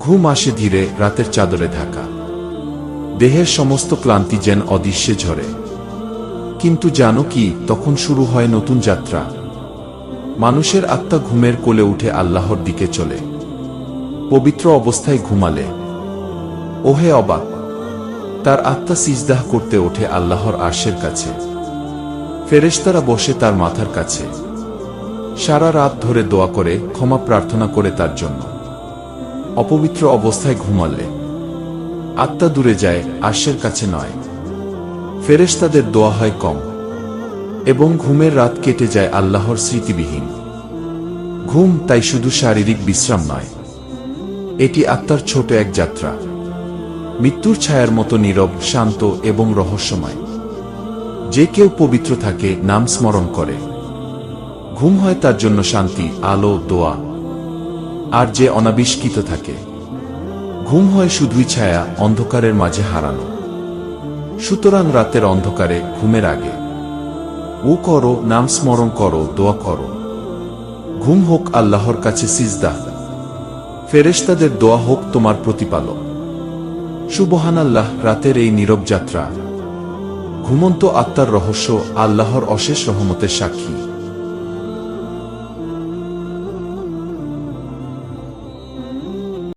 ঘুম আসে ধীরে রাতের চাদরে ঢাকা। দেহের সমস্ত ক্লান্তি যেন অদৃশ্যে ঝরে। কিন্তু জানো কি, তখন শুরু হয় নতুন যাত্রা। মানুষের আত্মা ঘুমের কোলে উঠে আল্লাহর দিকে চলে। পবিত্র অবস্থায় ঘুমালে। ওহে অবাক, তার আত্মা সিজদাহ করতে ওঠে আল্লাহর আরশের কাছে। ফেরেশতারা বসে তার মাথার কাছে। সারা রাত ধরে দোয়া করে, ক্ষমা প্রার্থনা করে তার জন্য। অপবিত্র অবস্থায় ঘুমালে। আত্মা দূরে যায়, আরশের কাছে নয়। ফেরেশতাদের দোয়া হয় কম, এবং ঘুমের রাত কেটে যায় আল্লাহর স্মৃতিবিহীন। ঘুম তাই শুধু শারীরিক বিশ্রাম নয়, এটি আত্মার ছোট এক যাত্রা। মৃত্যুর ছায়ার মতো নীরব, শান্ত এবং রহস্যময়। যে কেউ পবিত্র থাকে, নাম স্মরণ করে। ঘুম হয় তার জন্য শান্তি, আলো, দোয়া। আর যে অনাবিষ্কৃত থাকে। ঘুম হয় শুধুই ছায়া অন্ধকারের মাঝে হারানো। সুতরাং রাতের অন্ধকারে ঘুমের আগে। ও করো, নাম স্মরণ করো, দোয়া করো। ঘুম হোক আল্লাহর কাছে সিজদা। ফেরেশতাদের দোয়া হোক তোমার প্রতিপালক। সুবহান আল্লাহ রাতের এই নীরব যাত্রা। ঘুমন্ত আত্মার রহস্য আল্লাহর অশেষ রহমতের সাক্ষী।